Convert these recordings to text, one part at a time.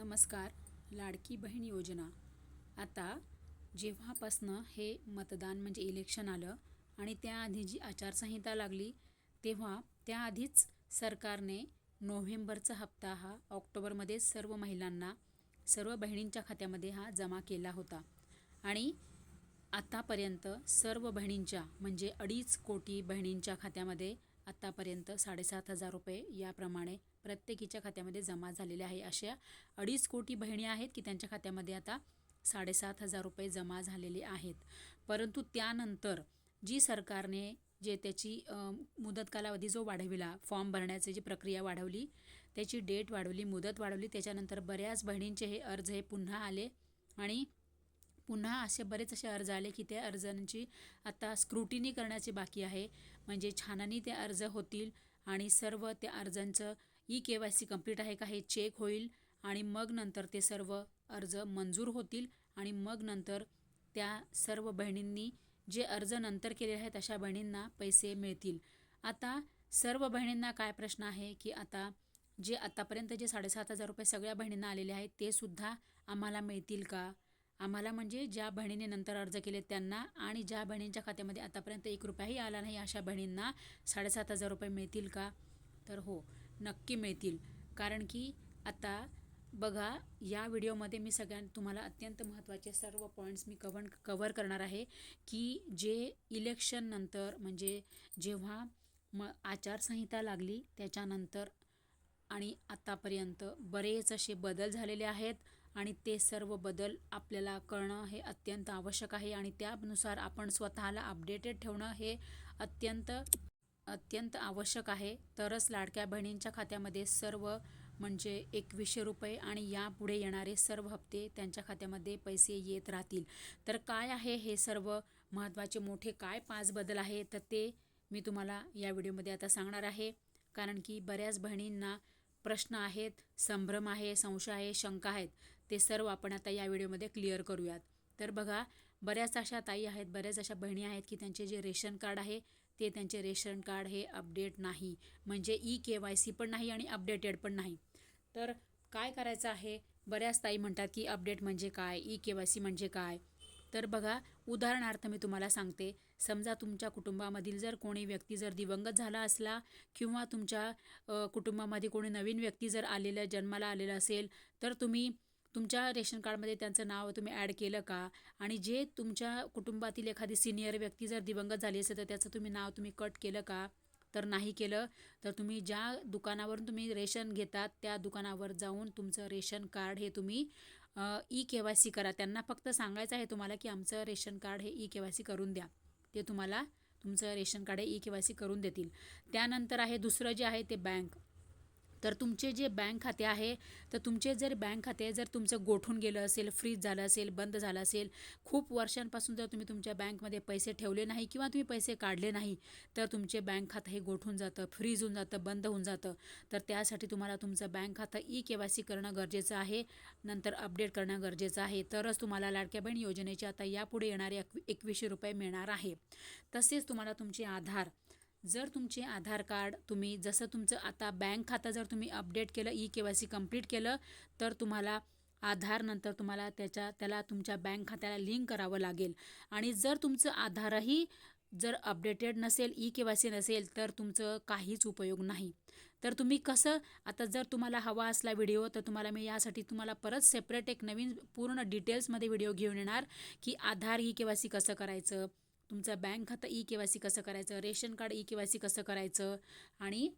नमस्कार लाडकी बहीण योजना. आता जेव्हापासनं हे मतदान म्हणजे इलेक्शन आलं आणि त्याआधी जी आचारसंहिता लागली तेव्हा त्याआधीच सरकारने नोव्हेंबरचा हप्ता हा ऑक्टोबरमध्ये सर्व महिलांना सर्व बहिणींच्या खात्यामध्ये हा जमा केला होता. आणि आतापर्यंत सर्व बहिणींच्या म्हणजे अडीच कोटी बहिणींच्या खात्यामध्ये आत्तापर्यंत साडेसात हजार रुपये याप्रमाणे प्रत्येकीच्या खात्यामध्ये जमा झालेले आहे. अशा अडीच कोटी बहिणी आहेत की त्यांच्या खात्यामध्ये आता साडेसात हजार रुपये जमा झालेले आहेत. परंतु त्यानंतर जी सरकारने जे त्याची मुदत कालावधी जो वाढविला फॉर्म भरण्याची जी प्रक्रिया वाढवली त्याची डेट वाढवली मुदत वाढवली त्याच्यानंतर बऱ्याच बहिणींचे हे अर्ज हे पुन्हा आले आणि पुन्हा असे बरेच असे अर्ज आले की त्या अर्जांची आता स्क्रुटिनी करण्याची बाकी आहे. म्हणजे छाननी ते अर्ज होतील आणि सर्व त्या अर्जांचं e K Y C complete आहे का हे चेक होईल आणि मग नंतर ते सर्व अर्ज मंजूर होतील आणि मग नंतर त्या सर्व बहिणींनी जे अर्ज नंतर केलेले आहेत अशा बहिणींना पैसे मिळतील. आता सर्व बहिणींना काय प्रश्न आहे की आता जे आतापर्यंत जे साडेसात हजार रुपये सगळ्या बहिणींना आलेले आहेत ते सुद्धा आम्हाला मिळतील का? आम्हाला म्हणजे ज्या बहिणीने नंतर अर्ज केले त्यांना आणि ज्या बहिणींच्या खात्यामध्ये आतापर्यंत एक रुपयाही आला नाही अशा बहिणींना साडेसात हजार रुपये मिळतील का? तर हो नक्की मिळतील. कारण की आता बघा या व्हिडिओमध्ये मी सगळ्यां तुम्हाला अत्यंत महत्त्वाचे सर्व पॉईंट्स मी कवन कवर करणार आहे की जे इलेक्शननंतर म्हणजे जेव्हा म आचारसंहिता लागली त्याच्यानंतर आणि आत्तापर्यंत बरेच असे बदल झालेले आहेत. आणि ते सर्व बदल आपल्याला कळणं हे अत्यंत आवश्यक आहे आणि त्यानुसार आपण स्वतःला अपडेटेड ठेवणं हे अत्यंत अत्यंत आवश्यक आहे. तरच लाडक्या बहिणींच्या खात्यामध्ये सर्व म्हणजे एकवीसशे रुपये आणि यापुढे येणारे सर्व हप्ते त्यांच्या खात्यामध्ये पैसे येत राहतील. तर काय आहे हे सर्व महत्त्वाचे मोठे काय पाच बदल आहे? तर ते मी तुम्हाला या व्हिडिओमध्ये आता सांगणार आहे. कारण की बऱ्याच बहिणींना प्रश्न आहेत संभ्रम आहे संशय आहे शंका आहेत ते सर्व आपण आता या व्हिडिओमध्ये क्लिअर करूयात. तर बघा बऱ्याच अशा ताई आहेत बऱ्याच अशा बहिणी आहेत की त्यांचे जे रेशन कार्ड आहे ते त्यांचे रेशन कार्ड हे अपडेट नाही. म्हणजे ई के वाय सी पण नाही आणि अपडेटेड पण नाही. तर काय करायचं आहे? बऱ्याच ताई म्हणतात की अपडेट म्हणजे काय? ई के वाय सी म्हणजे काय? तर बघा उदाहरणार्थ मी तुम्हाला सांगते. समजा तुमच्या कुटुंबामधील जर कोणी व्यक्ती जर दिवंगत झाला असला किंवा तुमच्या कुटुंबामध्ये कोणी नवीन व्यक्ती जर आलेलं जन्माला आलेलं असेल तर तुम्ही तुमच्या रेशन कार्डमध्ये त्यांचं नाव तुम्ही ॲड केलं का? आणि जे तुमच्या कुटुंबातील एखादी सिनियर व्यक्ती जर दिवंगत झाली असेल तर त्याचं तुम्ही नाव तुम्ही कट केलं का? तर नाही केलं. तर तुम्ही ज्या दुकानावरून तुम्ही रेशन घेतात त्या दुकानावर जाऊन तुमचं रेशन कार्ड हे तुम्ही ई के वाय सी करा. त्यांना फक्त सांगायचं आहे तुम्हाला की आमचं रेशन कार्ड हे ई के वाय सी करून द्या. ते तुम्हाला तुमचं रेशन कार्ड हे ई के वाय सी करून देतील. त्यानंतर आहे दुसरं जे आहे ते बँक. तर तुमचे जे बँक खाते आहे तर तुमचे जर बँक खाते जर तुमचं गोठून गेलं असेल फ्रीज झालं असेल बंद झालं असेल खूप वर्षांपासून जर तुम्ही तुमच्या बँकमध्ये पैसे ठेवले नाही किंवा तुम्ही पैसे काढले नाही तर तुमचे बँक खातं हे गोठून जातं फ्रीज होऊन जातं बंद होऊन जातं. तर त्यासाठी तुम्हाला तुमचं बँक खातं ई के वाय सी करणं गरजेचं आहे. नंतर अपडेट करणं गरजेचं आहे. तरच तुम्हाला लाडक्या बहीण योजनेचे आता यापुढे येणारे एक एकवीसशे रुपये मिळणार आहे. तसेच तुम्हाला तुमचे आधार जर तुमचे आधार कार्ड तुम्ही जसं तुमचं आता बँक खातं जर तुम्ही अपडेट केलं e K Y C complete केलं तर तुम्हाला आधारनंतर तुम्हाला त्याच्या त्याला तुमच्या बँक खात्याला लिंक करावं लागेल. आणि जर तुमचं आधारही जर अपडेटेड नसेल ई के वाय सी नसेल तर तुमचं काहीच उपयोग नाही. तर तुम्ही कसं आता जर तुम्हाला हवा असला व्हिडिओ तर तुम्हाला मी यासाठी तुम्हाला परत सेपरेट एक नवीन पूर्ण डिटेल्समध्ये व्हिडिओ घेऊन येणार की Aadhaar e K Y C कसं करायचं तुमचं बँक खातं ई के वाय सी कसं करायचं? Ration card e K Y C कसं करायचं? आणि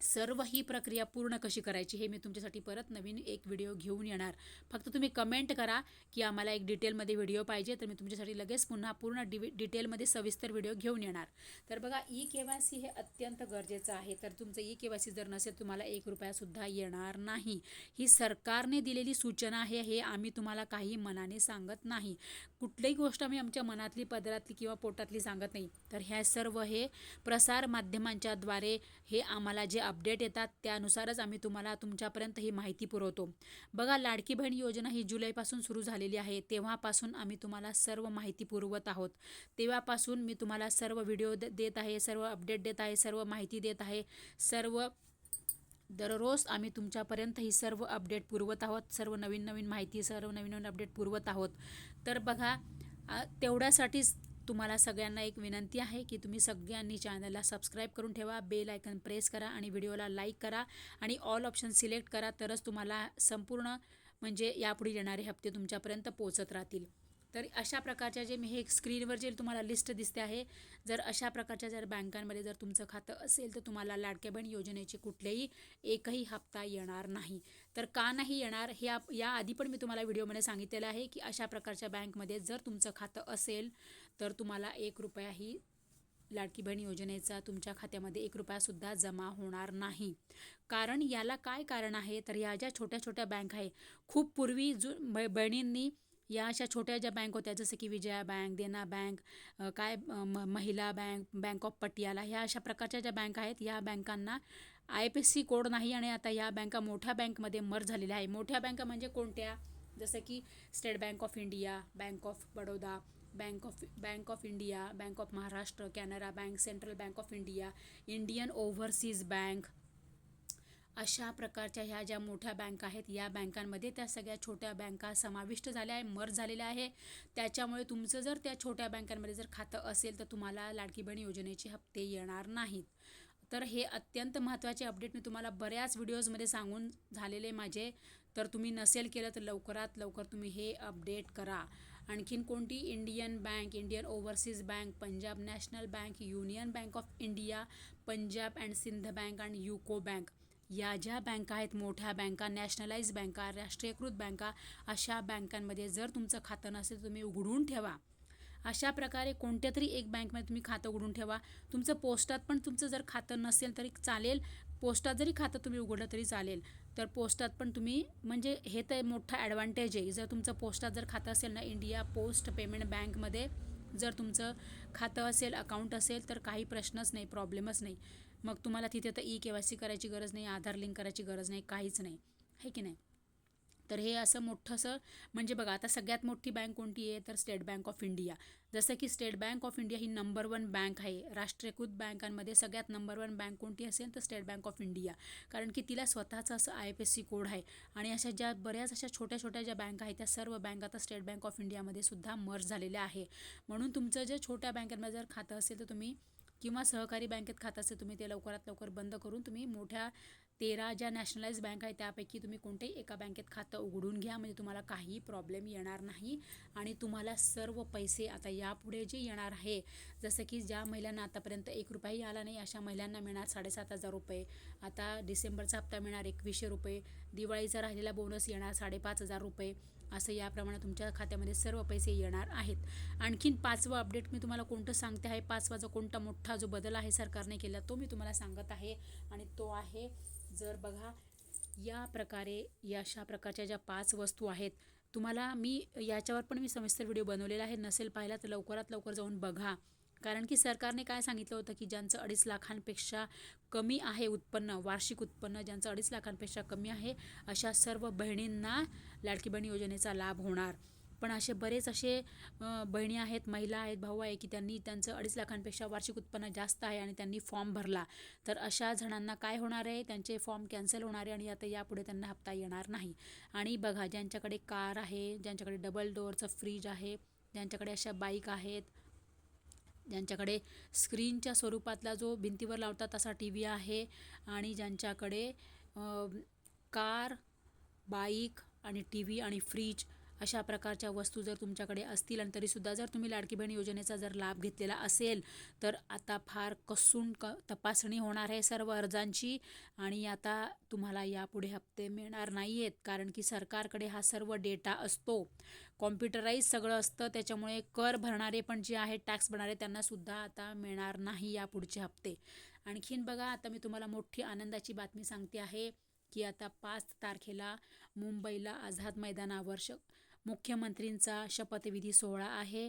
सर्व ही प्रक्रिया पूर्ण कशी करायची हे मी तुमच्यासाठी परत नवीन एक व्हिडिओ घेऊन येणार. फक्त तुम्ही कमेंट करा की आम्हाला एक डिटेलमध्ये व्हिडिओ पाहिजे तर मी तुमच्यासाठी लगेच पुन्हा पूर्ण डि डिटेलमध्ये सविस्तर व्हिडिओ घेऊन येणार. तर बघा ई के वाय सी हे अत्यंत गरजेचं आहे. तर तुमचं ई के वाय सी जर नसेल तुम्हाला एक रुपयासुद्धा येणार नाही. ही सरकारने दिलेली सूचना आहे हे आम्ही तुम्हाला काही मनाने सांगत नाही. कुठलीही गोष्ट आम्ही आमच्या मनातली पदरातली किंवा पोटातली सांगत नाही. तर ह्या सर्व हे प्रसार माध्यमांच्याद्वारे हे आम्हाला जे अपडेट येतात त्यानुसारच आम्ही तुम्हाला तुमच्यापर्यंत ही माहिती पुरवतो. बघा लाडकी बहीण योजना ही जुलैपासून सुरू झालेली आहे. तेव्हापासून आम्ही तुम्हाला सर्व माहिती पुरवत आहोत. तेव्हापासून मी तुम्हाला सर्व व्हिडिओ द- देत आहे सर्व अपडेट देत आहे सर्व माहिती देत आहे. सर्व दररोज आम्ही तुमच्यापर्यंत ही सर्व अपडेट पुरवत आहोत. सर्व नवीन नवीन माहिती सर्व नवीन नवीन अपडेट पुरवत आहोत. तर बघा तेवढ्यासाठीच तुम्हाला सगळ्यांना एक विनंती आहे की तुम्ही सगळ्यांनी चॅनलला सबस्क्राईब करून ठेवा बेल आयकन प्रेस करा आणि व्हिडिओला लाईक करा आणि ऑल ऑप्शन सिलेक्ट करा तरच तुम्हाला संपूर्ण म्हणजे यापुढे येणारे हप्ते तुमच्यापर्यंत पोहोचत राहतील. तर अशा प्रकारच्या जे मी हे स्क्रीनवर जे तुम्हाला लिस्ट दिसते आहे जर अशा प्रकारच्या जर बँकांमध्ये जर तुमचं खातं असेल तर तुम्हाला लाडक्या बहीण योजनेचे कुठलेही एकही हप्ता येणार नाही. तर का नाही येणार हे आप याआधी पण मी तुम्हाला व्हिडिओमध्ये सांगितलेलं आहे की अशा प्रकारच्या बँकमध्ये जर तुमचं खातं असेल तर तुम्हाला एक रुपयाही लाडकी बहीण योजनेचा तुमच्या खात्यामध्ये एक रुपयासुद्धा जमा होणार नाही. कारण याला काय कारण आहे? तर ह्या ज्या छोट्या छोट्या बँक आहे खूप पूर्वी जु ब बहिणींनी या अशा छोट्या ज्या बँक होत्या जसं की विजया बँक देना बँक काय म महिला बँक बँक ऑफ पटियाला ह्या अशा प्रकारच्या ज्या बँक आहेत या बँकांना आय पी सी कोड नाही आणि आता या बँका मोठ्या बँकमध्ये मर झालेल्या आहे. मोठ्या बँका म्हणजे कोणत्या? जसं की State Bank of India Bank of Baroda Bank of Bank of India Bank of Maharashtra Canara Bank Central Bank of India Indian Overseas Bank अशा प्रकारच्या ह्या ज्या मोठ्या बँक आहेत या बँकांमध्ये त्या सगळ्या छोट्या बँका समाविष्ट झाल्या आहे मर झालेल्या आहे. त्याच्यामुळे तुमचं जर त्या छोट्या बँकांमध्ये जर खातं असेल तर तुम्हाला लाडकी बहीण योजनेचे हप्ते येणार नाहीत. तर हे अत्यंत महत्त्वाचे अपडेट मी तुम्हाला बऱ्याच व्हिडिओजमध्ये सांगून झालेले माझे. तर तुम्ही नसेल केलं तर लवकरात लवकर तुम्ही हे अपडेट करा. आणखीन कोणती? Indian Bank Indian Overseas Bank Punjab National Bank Union Bank of India Punjab and Sindh Bank and UCO Bank. या ज्या बँका आहेत मोठ्या बँका नॅशनलाइज बँका राष्ट्रीयकृत बँका अशा बँकांमध्ये जर तुमचं खातं नसेल तर तुम्ही उघडून ठेवा. अशा प्रकारे कोणत्या तरी एक बँकमध्ये तुम्ही खातं उघडून ठेवा. तुमचं पोस्टात पण तुमचं जर खातं नसेल तरी चालेल. पोस्टात जरी खातं तुम्ही उघडलं तरी चालेल. तर पोस्टात पण तुम्ही म्हणजे हे तर मोठा ॲडव्हान्टेज आहे. जर तुमचं पोस्टात जर खातं असेल ना इंडिया पोस्ट पेमेंट बँकमध्ये जर तुमचं खातं असेल अकाउंट असेल तर काही प्रश्नच नाही प्रॉब्लेमच नाही. मग तुम्हाला तिथे तर ई के वाय सी करायची गरज नाही आधार लिंक करायची गरज नाही काहीच नाही. आहे की नाही? तर हे असं मोठंसं म्हणजे बघा आता सगळ्यात मोठी बँक कोणती आहे? तर स्टेट बँक ऑफ इंडिया. जसं की स्टेट बँक ऑफ इंडिया ही नंबर वन बँक आहे. राष्ट्रीयकृत बँकांमध्ये सगळ्यात नंबर वन बँक कोणती असेल तर स्टेट बँक ऑफ इंडिया. कारण की तिला स्वतःचं असं I P S C code आहे. आणि अशा ज्या बऱ्याच अशा छोट्या छोट्या ज्या बँक आहेत त्या सर्व बँक आता स्टेट बँक ऑफ इंडियामध्ये सुद्धा मर्ज झालेल्या आहे. म्हणून तुमचं जे छोट्या बँकांमध्ये जर खातं असेल तर तुम्ही किंवा सहकारी बँकेत खात असेल तुम्ही ते लवकरात लवकर बंद करून तुम्ही मोठ्या तेरा ज्या नॅशनलाइज बँक आहे त्यापैकी तुम्ही कोणत्याही एका बँकेत खातं उघडून घ्या. म्हणजे तुम्हाला काही प्रॉब्लेम येणार नाही. आणि तुम्हाला सर्व पैसे आता यापुढे जे येणार आहे जसं की ज्या महिलांना आतापर्यंत एक रुपयाही आला नाही अशा महिलांना मिळणार साडेसात हजार रुपये. आता डिसेंबरचा हप्ता मिळणार एकवीसशे रुपये. दिवाळीचा राहिलेला बोनस येणार साडेपाच हजार रुपये. असं याप्रमाणे तुमच्या खात्यामध्ये सर्व पैसे येणार आहेत. आणखीन पाचवं अपडेट मी तुम्हाला कोणतं सांगते आहे? पाचवा जो कोणता मोठा जो बदल आहे सरकारने केला तो मी तुम्हाला सांगत आहे. आणि तो आहे जर बघा या प्रकारे या अशा प्रकारच्या ज्या पाच वस्तू आहेत तुम्हाला मी याच्यावर पण मी सविस्तर व्हिडिओ बनवलेला आहे. नसेल पाहिला तर लवकरात लवकर जाऊन बघा. कारण की सरकारने काय सांगितलं होतं की ज्यांचं अडीच लाखांपेक्षा कमी आहे उत्पन्न वार्षिक उत्पन्न ज्यांचं अडीच लाखांपेक्षा कमी आहे अशा सर्व बहिणींना लाडकी बहीण योजनेचा लाभ होणार. पण असे बरेच असे बहिणी आहेत महिला आहेत भाऊ आहे की त्यांनी त्यांचं अडीच लाखांपेक्षा वार्षिक उत्पन्न जास्त आहे आणि त्यांनी फॉर्म भरला. तर अशा जणांना काय होणार आहे? त्यांचे फॉर्म कॅन्सल होणार आहे आणि आता यापुढे त्यांना हप्ता येणार नाही. आणि बघा ज्यांच्याकडे कार आहे ज्यांच्याकडे डबल डोअरचं फ्रीज आहे ज्यांच्याकडे अशा बाईक आहेत ज्यांच्याकडे स्क्रीनच्या स्वरूपातला जो भिंतीवर लावतात असा टी व्ही आहे आणि ज्यांच्याकडे कार बाईक आणि टी व्ही आणि फ्रीज अशा प्रकारच्या वस्तू जर तुमच्याकडे असतील आणि तरीसुद्धा जर तुम्ही लाडकी बहीण योजनेचा जर लाभ घेतलेला असेल तर आता फार कसून क तपासणी होणार आहे सर्व अर्जांची आणि आता तुम्हाला यापुढे हप्ते मिळणार नाही आहेत कारण की सरकारकडे हा सर्व डेटा असतो. कॉम्प्युटराईज सगळं असतं त्याच्यामुळे कर भरणारे पण जे आहेत टॅक्स भरणारे त्यांनासुद्धा आता मिळणार नाही यापुढचे हप्ते. आणखीन बघा आता मी तुम्हाला मोठी आनंदाची बातमी सांगते आहे की आता पाच तारखेला मुंबईला आझाद मैदानावर श मुख्यमंत्रींचा शपथविधी सोहळा आहे.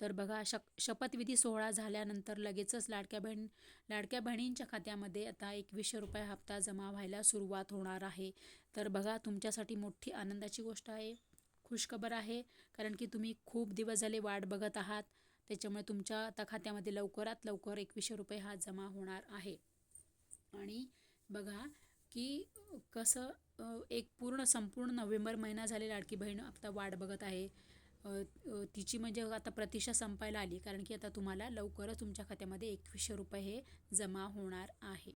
तर बघा शक शपथविधी सोहळा झाल्यानंतर लगेचच लाडक्या बहीण लाडक्या बहिणींच्या खात्यामध्ये आता एकवीसशे रुपये हप्ता जमा व्हायला सुरुवात होणार आहे. तर बघा तुमच्यासाठी मोठी आनंदाची गोष्ट आहे. खुशखबर आहे कारण की तुम्ही खूप दिवस झाले वाट बघत आहात. त्याच्यामुळे तुमच्या आता खात्यामध्ये लवकरात लवकर एकवीसशे रुपये हा जमा होणार आहे. आणि बघा की कसं एक पूर्ण संपूर्ण नोव्हेंबर महिना झाले लाडकी बहीण आता वाट बघत आहे. तिची म्हणजे आता प्रतीक्षा संपायला आली. कारण की आता तुम्हाला लवकरच तुमच्या खात्यामध्ये एकवीसशे रुपये हे जमा होणार आहे.